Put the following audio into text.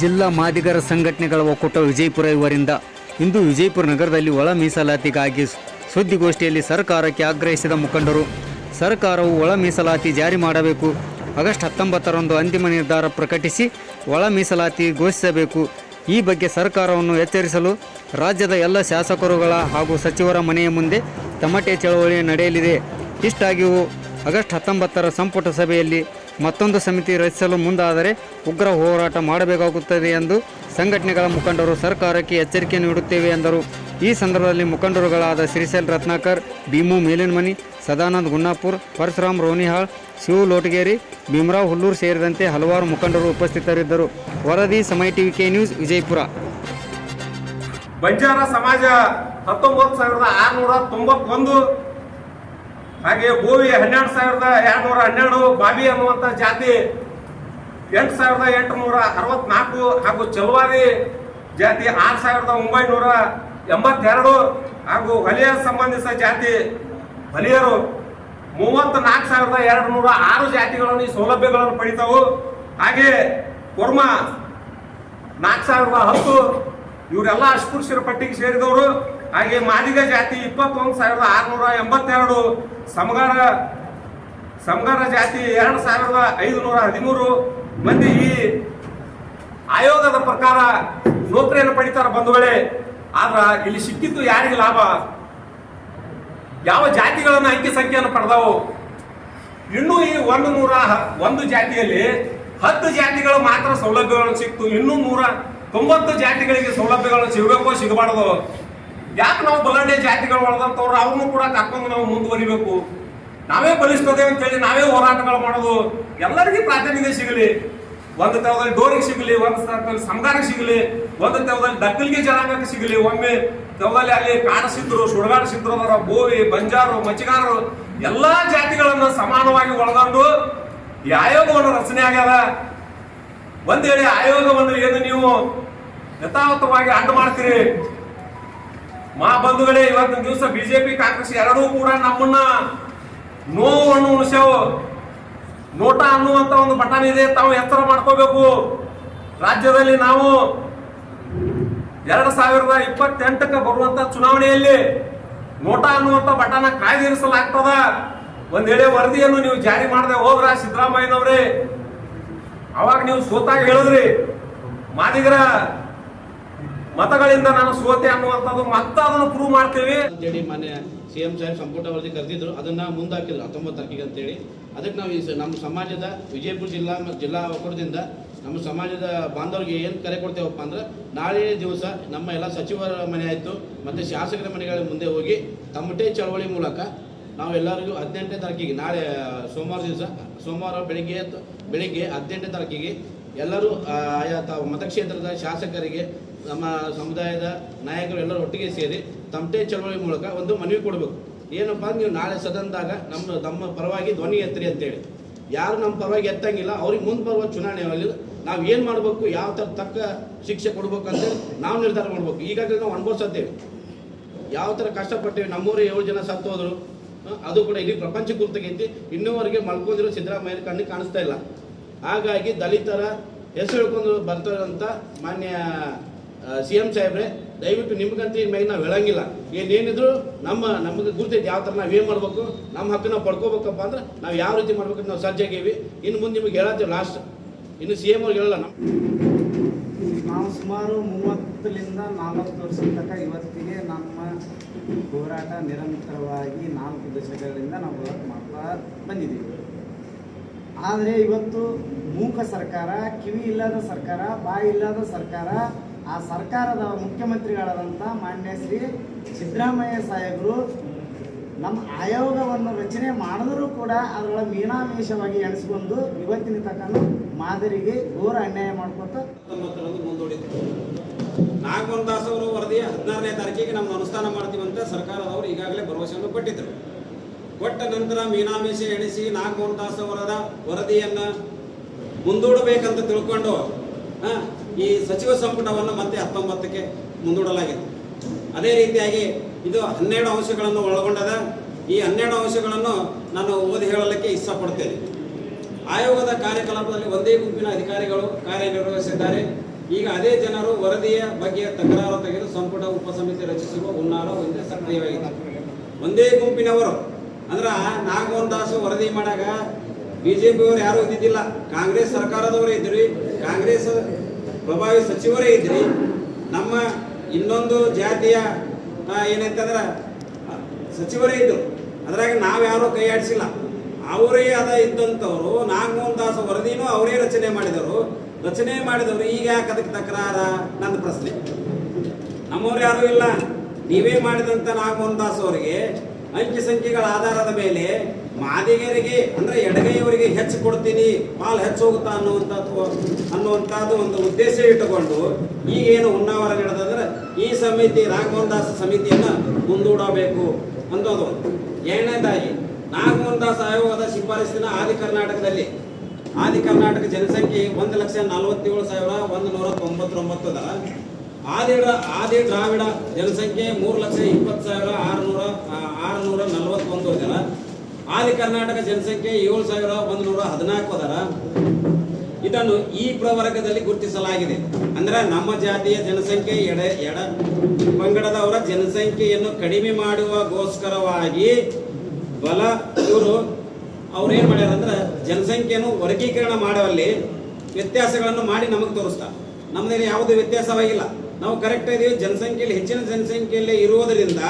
ಜಿಲ್ಲಾ ಮಾದಿಗರ ಸಂಘಟನೆಗಳ ಒಕ್ಕೂಟ ವಿಜಯಪುರ ಇವರಿಂದ ಇಂದು ವಿಜಯಪುರ ನಗರದಲ್ಲಿ ಒಳ ಮೀಸಲಾತಿಗಾಗಿ ಸುದ್ದಿಗೋಷ್ಠಿಯಲ್ಲಿ ಸರ್ಕಾರಕ್ಕೆ ಆಗ್ರಹಿಸಿದ ಮುಖಂಡರು, ಸರ್ಕಾರವು ಒಳ ಮೀಸಲಾತಿ ಜಾರಿ ಮಾಡಬೇಕು, ಆಗಸ್ಟ್ ಹತ್ತೊಂಬತ್ತರಂದು ಅಂತಿಮ ನಿರ್ಧಾರ ಪ್ರಕಟಿಸಿ ಒಳ ಮೀಸಲಾತಿ ಘೋಷಿಸಬೇಕು. ಈ ಬಗ್ಗೆ ಸರ್ಕಾರವನ್ನು ಎಚ್ಚರಿಸಲು ರಾಜ್ಯದ ಎಲ್ಲ ಶಾಸಕರುಗಳ ಹಾಗೂ ಸಚಿವರ ಮನೆಯ ಮುಂದೆ ತಮಟೆ ಚಳವಳಿ ನಡೆಯಲಿದೆ. ಇಷ್ಟಾಗಿಯೂ ಆಗಸ್ಟ್ ಹತ್ತೊಂಬತ್ತರ ಸಂಪುಟ ಸಭೆಯಲ್ಲಿ ಮತ್ತೊಂದು ಸಮಿತಿ ರಚಿಸಲು ಮುಂದಾದರೆ ಉಗ್ರ ಹೋರಾಟ ಮಾಡಬೇಕಾಗುತ್ತದೆ ಎಂದು ಸಂಘಟನೆಗಳ ಮುಖಂಡರು ಸರ್ಕಾರಕ್ಕೆ ಎಚ್ಚರಿಕೆ ನೀಡುತ್ತೇವೆ ಎಂದರು. ಈ ಸಂದರ್ಭದಲ್ಲಿ ಮುಖಂಡರುಗಳಾದ ಶ್ರೀಶೈಲ್ ರತ್ನಾಕರ್, ಭೀಮು ಮೇಲಿನಮನಿ, ಸದಾನಂದ್ ಗುನ್ನಾಪುರ್ ಪರಶುರಾಮ್ ರೋನಿಹಾಳ್, ಶಿವ ಲೋಟಗೇರಿ, ಭೀಮರಾವ್ ಹುಲ್ಲೂರು ಸೇರಿದಂತೆ ಹಲವಾರು ಮುಖಂಡರು ಉಪಸ್ಥಿತರಿದ್ದರು. ವರದಿ ಸಮಯ TV K news, Vijayapura. Banjara ಸಮಾಜ ಹತ್ತೊಂಬತ್ತು ಸಾವಿರದ ಆರುನೂರ ತೊಂಬತ್ತೊಂದು ಹಾಗೆ ಗೋವಿ ಹನ್ನೆರಡು ಸಾವಿರದ ಎರಡ್ನೂರ ಹನ್ನೆರಡು ಬಾಬಿ ಅನ್ನುವಂಥ ಜಾತಿ ಎಂಟು ಸಾವಿರದ ಎಂಟುನೂರ ಅರವತ್ನಾಲ್ಕು ಹಾಗೂ ಚಲುವಾರಿ ಜಾತಿ ಆರು ಸಾವಿರದ ಒಂಬೈನೂರ ಎಂಬತ್ತೆರಡು ಹಾಗೂ ಹೊಲಿಯ ಸಂಬಂಧಿಸಿದ ಜಾತಿ ಹೊಲಿಯರು ಮೂವತ್ತ ನಾಲ್ಕು ಸಾವಿರದ ಎರಡು ನೂರ ಆರು ಜಾತಿಗಳನ್ನು ಈ ಸೌಲಭ್ಯಗಳನ್ನು ಪಡಿತಾವು. ಹಾಗೆ ಕುರ್ಮ ನಾಲ್ಕು ಸಾವಿರದ ಹತ್ತು, ಇವರೆಲ್ಲ ಅಸ್ಪೃಶ್ಯರ ಪಟ್ಟಿಗೆ ಸೇರಿದವರು. ಹಾಗೆ ಮಾದಿಗ ಜಾತಿ ಇಪ್ಪತ್ತೊಂದು ಸಾವಿರದ ಆರುನೂರ ಎಂಬತ್ತೆರಡು, ಸಮಗಾರ ಸಮಗಾರ ಜಾತಿ ಎರಡು ಸಾವಿರದ ಐದುನೂರ ಹದಿಮೂರು. ಮಂದಿ ಈ ಆಯೋಗದ ಪ್ರಕಾರ ನೌಕರಿಯನ್ನು ಪಡಿತಾರ ಬಂಧುಗಳೇ. ಆದ್ರ ಇಲ್ಲಿ ಸಿಕ್ಕಿದ್ದು ಯಾರಿಗೆ ಲಾಭ? ಯಾವ ಜಾತಿಗಳನ್ನು ಅಂಕಿ ಸಂಖ್ಯೆಯನ್ನು ಪಡೆದವು? ಇನ್ನೂ ಈ ಒಂದು ನೂರ ಒಂದು ಜಾತಿಯಲ್ಲಿ ಹತ್ತು ಜಾತಿಗಳು ಮಾತ್ರ ಸೌಲಭ್ಯಗಳನ್ನು ಸಿಕ್ತು. ಇನ್ನೂ ನೂರ ತೊಂಬತ್ತು ಜಾತಿಗಳಿಗೆ ಸೌಲಭ್ಯಗಳು ಸಿಗಬೇಕೋ, ಸಿಗಬಾರ್ದು. ಯಾಕೆ ನಾವು ಬಲಾಢ್ಯ ಜಾತಿಗಳು ಒಳದಂತವ್ರು ಅವ್ರನ್ನೂ ಕೂಡ ಕರ್ಕೊಂಡು ನಾವು ಮುಂದುವರಿಬೇಕು. ನಾವೇ ಬಲಿಸ್ತದೇವೆ ಅಂತೇಳಿ ನಾವೇ ಹೋರಾಟಗಳು ಮಾಡೋದು. ಎಲ್ಲರಿಗೂ ಪ್ರಾತಿನಿಧ್ಯ ಸಿಗಲಿ. ಒಂದು ತವದಲ್ಲಿ ಡೋರಿಗೆ ಸಿಗಲಿ, ಒಂದು ಸ್ಥಳದಲ್ಲಿ ಸಮಗಾರಿಗೆ ಸಿಗಲಿ, ಒಂದು ತವದಲ್ಲಿ ದಕ್ಕಲಿಗೆ ಜನಾಂಗಕ್ಕೆ ಸಿಗಲಿ. ಒಮ್ಮೆ ತವದಲ್ಲಿ ಅಲ್ಲಿ ಕಾಡಸಿದ್ರು ಸುಡಗಾಡಿಸಿದ್ರು ಅದರ ಬೋವಿ, ಬಂಜಾರು ಮಚ್ಚಿಗಾರರು ಎಲ್ಲಾ ಜಾತಿಗಳನ್ನ ಸಮಾನವಾಗಿ ಒಳಗೊಂಡು ಈ ಆಯೋಗವನ್ನು ರಚನೆ ಆಗ್ಯದ. ಒಂದೇಳಿ ಆಯೋಗವನ್ನು ಏನು ನೀವು ಯಥಾವತ್ತವಾಗಿ ಅಡ್ಡ ಮಾಡ್ತೀರಿ? ಮಾ ಬಂಧುಗಳೇ ಇವತ್ತಿನ ದಿವಸ ಬಿಜೆಪಿ ಕಾಂಗ್ರೆಸ್ ಎರಡೂ ಕೂಡ ನಮ್ಮನ್ನ ನೋವನ್ನು ಉಣಿಸ್ಯಾವು. ನೋಟ ಅನ್ನುವಂತ ಒಂದು ಬಟನ್ ಇದೆ, ತಾವು ಎತ್ತರ ಮಾಡ್ಕೋಬೇಕು. ರಾಜ್ಯದಲ್ಲಿ ನಾವು ಎರಡು ಸಾವಿರದ ಇಪ್ಪತ್ತೆಂಟಕ್ಕೆ ಬರುವಂತ ಚುನಾವಣೆಯಲ್ಲಿ ನೋಟ ಅನ್ನುವಂತ ಬಟನ್ ಕಾಯ್ದಿರಿಸಲಾಗ್ತದ. ಒಂದ್ ಎಳೆ ವರದಿಯನ್ನು ನೀವು ಜಾರಿ ಮಾಡದೆ ಹೋದ್ರ ಸಿದ್ದರಾಮಯ್ಯನವ್ರೆ? ಅವಾಗ ನೀವು ಸೋತಾಗ ಹೇಳಿದ್ರಿ. ಮಾದಿಗರ ಮತಗಳಿಂದ ನಾನು ಸೋತೆ ಅನ್ನುವಂಥದ್ದು ಮತ್ತೆ ಅದನ್ನು ಪ್ರೂವ್ ಮಾಡ್ತೀವಿ. ಅಂತೇಳಿ ಮಾನ್ಯ ಸಿ ಎಂ ಸಾಹೇಬ್ ಸಂಪುಟ ವರದಿ ಕರೆದಿದ್ರು. ಅದನ್ನ ಮುಂದಾಕಿದ್ರು ಹತ್ತೊಂಬತ್ತು ತಾರೀಕಿಗೆ ಅಂತೇಳಿ. ಅದಕ್ಕೆ ನಾವು ನಮ್ಮ ಸಮಾಜದ ವಿಜಯಪುರ ಜಿಲ್ಲಾ ಜಿಲ್ಲಾ ಒಕ್ಕೂಟದಿಂದ ನಮ್ಮ ಸಮಾಜದ ಬಾಂಧವರಿಗೆ ಏನು ಕರೆ ಕೊಡ್ತೇವಪ್ಪ ಅಂದ್ರೆ ನಾಳೆ ದಿವಸ ನಮ್ಮ ಎಲ್ಲ ಸಚಿವರ ಮನೆ ಆಯಿತು. ಮತ್ತು ಶಾಸಕರ ಮನೆಗಳ ಮುಂದೆ ಹೋಗಿ ತಮಟೆ ಚಳವಳಿ ಮೂಲಕ ನಾವು ಎಲ್ಲರಿಗೂ ಹದಿನೆಂಟನೇ ತಾರೀಕಿಗೆ ನಾಳೆ, ಸೋಮವಾರ ದಿವಸ, ಸೋಮವಾರ ಬೆಳಿಗ್ಗೆ ಬೆಳಿಗ್ಗೆ ಹದಿನೆಂಟನೇ ತಾರೀಕಿಗೆ ಎಲ್ಲರೂ ಆಯಾ ತಾವು ಮತಕ್ಷೇತ್ರದ ಶಾಸಕರಿಗೆ ನಮ್ಮ ಸಮುದಾಯದ ನಾಯಕರು ಎಲ್ಲರೂ ಒಟ್ಟಿಗೆ ಸೇರಿ ತಮಟೆ ಚಳವಳಿ ಮೂಲಕ ಒಂದು ಮನವಿ ಕೊಡಬೇಕು. ಏನಪ್ಪ ನೀವು ನಾಳೆ ಸದನದಾಗ ನಮ್ಮ ನಮ್ಮ ಪರವಾಗಿ ಧ್ವನಿ ಎತ್ತರಿ ಅಂತೇಳಿ. ಯಾರು ನಮ್ಮ ಪರವಾಗಿ ಎತ್ತಂಗಿಲ್ಲ, ಅವ್ರಿಗೆ ಮುಂದೆ ಬರುವ ಚುನಾವಣೆಯಲ್ಲಿ ನಾವು ಏನು ಮಾಡಬೇಕು, ಯಾವ ಥರ ತಕ್ಕ ಶಿಕ್ಷೆ ಕೊಡಬೇಕು ಅಂತ ನಾವು ನಿರ್ಧಾರ ಮಾಡಬೇಕು. ಈಗಾಗಲೇ ನಾವು ಅನುಭವಿಸಿದ್ದೇವೆ ಯಾವ ಥರ ಕಷ್ಟಪಟ್ಟೇವೆ, ನಮ್ಮೂರು ಏಳು ಜನ ಸತ್ತು ಹೋದರು ಅದು ಕೂಡ ಇಡೀ ಪ್ರಪಂಚ ಕುರ್ತಗೈತಿ ಇನ್ನೂವರೆಗೆ ಮಲ್ಕೊಂಡಿರೋ ಸಿದ್ದರಾಮಯ್ಯ ಕಣ್ಣಿಗೆ ಕಾಣಿಸ್ತಾ ಇಲ್ಲ. ಹಾಗಾಗಿ ದಲಿತರ ಹೆಸರು ಹೇಳ್ಕೊಂಡು ಬರ್ತಾರಂತ ಮಾನ್ಯ ಸಿ ಎಂ ಸಾಹೇಬ್ರೆ, ದಯವಿಟ್ಟು ನಿಮ್ಗಂತ ಇನ್ ಮೇಲೆ ನಾವು ಹೇಳಂಗಿಲ್ಲ. ಏನೇನಿದ್ರು ನಮ್ಮ, ನಮಗೆ ಗುರ್ತೈತಿ, ಯಾವ ಥರ ನಾವು ಏನು ಮಾಡಬೇಕು, ನಮ್ಮ ಹಕ್ಕು ನಾವು ಪಡ್ಕೋಬೇಕಪ್ಪ ಅಂದ್ರೆ ನಾವು ಯಾವ ರೀತಿ ಮಾಡ್ಬೇಕಂತ ನಾವು ಸಜ್ಜಾಗೀವಿ ಇನ್ನು ಮುಂದೆ ನಿಮಗೆ ಹೇಳತ್ತೀವಿ ಲಾಸ್ಟ್ ಇನ್ನು ಸಿ ಎಂ ಅವ್ರಿಗೆ ಹೇಳಲ್ಲ ನಮ್ಮ ನಾವು ಸುಮಾರು ಮೂವತ್ತರಿಂದ ನಾಲ್ವತ್ತು ವರ್ಷದ ತನಕ ಇವತ್ತಿಗೆ ನಮ್ಮ ಹೋರಾಟ ನಿರಂತರವಾಗಿ ನಾಲ್ಕು ದಶಕಗಳಿಂದ ನಾವು ಹೋರಾಟ ಮಾಡ್ತಾ ಬಂದಿದ್ದೀವಿ. ಆದರೆ ಇವತ್ತು ಮೂಕ ಸರ್ಕಾರ, ಕಿವಿ ಇಲ್ಲದ ಸರ್ಕಾರ, ಬಾಯಿ ಇಲ್ಲದ ಸರ್ಕಾರ ಆ ಸರ್ಕಾರದ ಮುಖ್ಯಮಂತ್ರಿಗಳಾದಂಥ ಮಾನ್ಯ ಶ್ರೀ ಸಿದ್ದರಾಮಯ್ಯ ಸಾಹೇಬರು ನಮ್ಮ ಆಯೋಗವನ್ನು ರಚನೆ ಮಾಡಿದರೂ ಕೂಡ ಅದರೊಳಗೆ ಮೀನಾಮೇಷವಾಗಿ ಎಣಿಸ್ಕೊಂಡು ಇವತ್ತಿನ ತನಕ ಮಾದರಿಗೆ ಘೋರ ಅನ್ಯಾಯ ಮಾಡ್ಕೊತ ಮುಂದೂಡಿದ್ರು. ನಾಗಮೋಹನ್ ದಾಸ್ ಅವರು ವರದಿ ಹದಿನಾರನೇ ತಾರೀಕಿಗೆ ನಮ್ಮ ಅನುಷ್ಠಾನ ಮಾಡ್ತೀವಂತ ಸರ್ಕಾರದವರು ಈಗಾಗಲೇ ಭರವಸೆಯನ್ನು ಕೊಟ್ಟಿದ್ದರು ಕೊಟ್ಟ ನಂತರ ಮೀನಾಮೇಷ ಎಣಿಸಿ ನಾಗಮೋಹನ್ ದಾಸ್ ಅವರ ವರದಿಯನ್ನು ಮುಂದೂಡಬೇಕಂತ ತಿಳ್ಕೊಂಡು ಈ ಸಚಿವ ಸಂಪುಟವನ್ನು ಮತ್ತೆ ಹತ್ತೊಂಬತ್ತಕ್ಕೆ ಮುಂದೂಡಲಾಗಿತ್ತು. ಅದೇ ರೀತಿಯಾಗಿ ಇದು ಹನ್ನೆರಡು ಅಂಶಗಳನ್ನು ಒಳಗೊಂಡದ ಈ ಹನ್ನೆರಡು ಅಂಶಗಳನ್ನು ನಾನು ಓದಿ ಹೇಳಲಿಕ್ಕೆ ಇಷ್ಟಪಡ್ತೇನೆ. ಆಯೋಗದ ಕಾರ್ಯಕಲಾಪದಲ್ಲಿ ಒಂದೇ ಗುಂಪಿನ ಅಧಿಕಾರಿಗಳು ಕಾರ್ಯನಿರ್ವಹಿಸಿದ್ದಾರೆ. ಈಗ ಅದೇ ಜನರು ವರದಿಯ ಬಗ್ಗೆ ತಕರಾರು ತೆಗೆದು ಸಂಪುಟ ಉಪಸಮಿತಿ ರಚಿಸುವ ಹುನ್ನಾರ ಒಂದೇ ಸಕ್ರಿಯವಾಗಿದೆ. ಒಂದೇ ಗುಂಪಿನವರು, ಅಂದ್ರೆ ನಾಗಮೋಹನ್ ದಾಸ್ ವರದಿ ಮಾಡಾಗ ಬಿಜೆಪಿಯವರು ಯಾರು ಇದ್ದಿದ್ದಿಲ್ಲ. ಕಾಂಗ್ರೆಸ್ ಸರ್ಕಾರದವರೇ ಇದ್ರಿ, ಕಾಂಗ್ರೆಸ್ ಪ್ರಭಾವಿ ಸಚಿವರೇ ಇದ್ರಿ. ನಮ್ಮ ಇನ್ನೊಂದು ಜಾತಿಯ ಏನಂತಂದ್ರ ಸಚಿವರೇ ಇದ್ರು. ಅದ್ರಾಗ ನಾವ್ಯಾರು ಕೈ ಆಡಿಸಿಲ್ಲ. ಅವರೇ ಅದ ಇದ್ದಂಥವ್ರು ನಾಗಮೋಹನ್ ದಾಸ್ ವರದಿನೂ ಅವರೇ ರಚನೆ ಮಾಡಿದವರು. ರಚನೆ ಮಾಡಿದವರು ಈಗ ಯಾಕೆ ಅದಕ್ಕೆ ತಕರಾರ? ನನ್ನ ಪ್ರಶ್ನೆ. ನಮ್ಮವ್ರು ಯಾರು ಇಲ್ಲ. ನೀವೇ ಮಾಡಿದಂತ ನಾಗಮೋಹನ್ ದಾಸ್ ಅವರಿಗೆ ಅಂಕಿ ಸಂಖ್ಯೆಗಳ ಆಧಾರದ ಮೇಲೆ ಮಾದಿಗರಿಗೆ, ಅಂದ್ರೆ ಎಡಗೈಯವರಿಗೆ ಹೆಚ್ಚು ಕೊಡ್ತೀನಿ, ಪಾಲ್ ಹೆಚ್ಚು ಹೋಗುತ್ತಾ ಅನ್ನುವಂಥದ್ದು ಅನ್ನುವಂಥದ್ದು ಒಂದು ಉದ್ದೇಶ ಇಟ್ಟುಕೊಂಡು ಈಗೇನು ಉನ್ನಾವರ ನಡೆದಂದ್ರೆ ಈ ಸಮಿತಿ ರಾಘವನ್ ದಾಸ್ ಸಮಿತಿಯನ್ನ ಮುಂದೂಡಬೇಕು ಅನ್ನೋದು. ಎರಡನೇದಾಗಿ ನಾಗಮೋಹನ್ ದಾಸ್ ಆಯೋಗದ ಶಿಫಾರಸ್ಸಿನ ಆದಿ ಕರ್ನಾಟಕದಲ್ಲಿ, ಆದಿ ಕರ್ನಾಟಕ ಜನಸಂಖ್ಯೆ ಒಂದು ಲಕ್ಷ ನಲವತ್ತೇಳು ಸಾವಿರ ಒಂದು ನೂರ ತೊಂಬತ್ತೊಂಬತ್ತು ಅದ ಆದಿ ಆದಿ ದ್ರಾವಿಡ ಜನಸಂಖ್ಯೆ ಮೂರು ಲಕ್ಷ ಇಪ್ಪತ್ತು ಸಾವಿರ ಆರುನೂರ ಆರುನೂರ ನಲವತ್ತೊಂದು ಅದರ ಆದಿ ಕರ್ನಾಟಕ ಜನಸಂಖ್ಯೆ ಏಳು ಸಾವಿರ ಒಂದು ನೂರ ಹದಿನಾಲ್ಕು ಅದರ. ಇದನ್ನು ಈ ಪ್ರವರ್ಗದಲ್ಲಿ ಗುರುತಿಸಲಾಗಿದೆ. ಅಂದ್ರೆ ನಮ್ಮ ಜಾತಿಯ ಜನಸಂಖ್ಯೆ ಎಡ ಎಡ ಪಂಗಡದವರ ಜನಸಂಖ್ಯೆಯನ್ನು ಕಡಿಮೆ ಮಾಡುವಗೋಸ್ಕರವಾಗಿ ಬಲ ಇವರು ಅವ್ರು ಏನು ಮಾಡ್ಯಾರ ಅಂದ್ರೆ ಜನಸಂಖ್ಯೆಯನ್ನು ವರ್ಗೀಕರಣ ಮಾಡುವಲ್ಲಿ ವ್ಯತ್ಯಾಸಗಳನ್ನು ಮಾಡಿ ನಮಗೆ ತೋರಿಸ್ತಾರೆ ನಮ್ಮದಲ್ಲಿ ಯಾವುದೇ ವ್ಯತ್ಯಾಸವಾಗಿಲ್ಲ. ನಾವು ಕರೆಕ್ಟ್ ಇದೀವಿ. ಜನಸಂಖ್ಯೆಯಲ್ಲಿ ಹೆಚ್ಚಿನ ಜನಸಂಖ್ಯೆಯಲ್ಲಿ ಇರುವುದರಿಂದ